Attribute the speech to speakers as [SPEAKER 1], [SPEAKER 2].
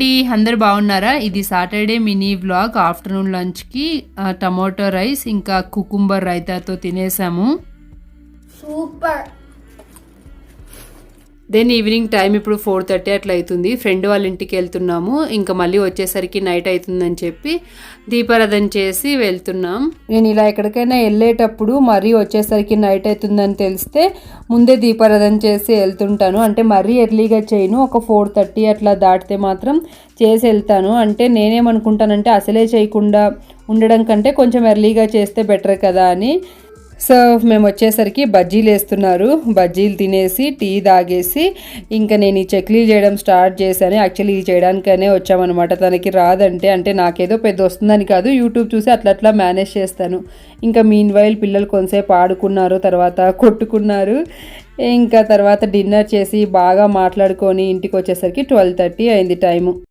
[SPEAKER 1] అండి అందరు బాగున్నారా? ఇది సాటర్డే మినీ వ్లాగ్. ఆఫ్టర్నూన్ లంచ్కి టమాటో రైస్ ఇంకా కుకుంబర్ రైతాతో తినేసాము.
[SPEAKER 2] సూపర్.
[SPEAKER 1] దెన్ ఈవినింగ్ టైం ఇప్పుడు ఫోర్ థర్టీ అట్లా అవుతుంది ఫ్రెండ్ వాళ్ళ ఇంటికి వెళ్తున్నాము. ఇంకా మళ్ళీ వచ్చేసరికి నైట్ అవుతుందని చెప్పి దీపారాధన చేసి వెళ్తున్నాం. నేను ఇలా ఎక్కడికైనా వెళ్ళేటప్పుడు మరీ వచ్చేసరికి నైట్ అవుతుందని తెలిస్తే ముందే దీపారాధన చేసి వెళ్తుంటాను. అంటే మరీ ఎర్లీగా చేయను. ఒక ఫోర్ థర్టీ అట్లా దాటితే మాత్రం చేసి వెళ్తాను. అంటే నేనేమనుకుంటానంటే అసలే చేయకుండా ఉండడం కంటే కొంచెం ఎర్లీగా చేస్తే బెటర్ కదా అని. సో మేము వచ్చేసరికి బజ్జీలు వేస్తున్నారు. బజ్జీలు తినేసి టీ తాగేసి ఇంకా నేను ఈ చెక్లీ చేయడం స్టార్ట్ చేశాను. యాక్చువల్లీ ఇది చేయడానికనే వచ్చామన్నమాట. తనకి రాదంటే అంటే నాకేదో పెద్ద వస్తుందని కాదు యూట్యూబ్ చూసి అట్లా అట్లా మేనేజ్ చేస్తాను. ఇంకా మీన్ వైల్ పిల్లలు కొంతసేపు ఆడుకున్నారు తర్వాత కొట్టుకున్నారు. ఇంకా తర్వాత డిన్నర్ చేసి బాగా మాట్లాడుకొని ఇంటికి వచ్చేసరికి ట్వెల్వ్ థర్టీ అయింది టైము.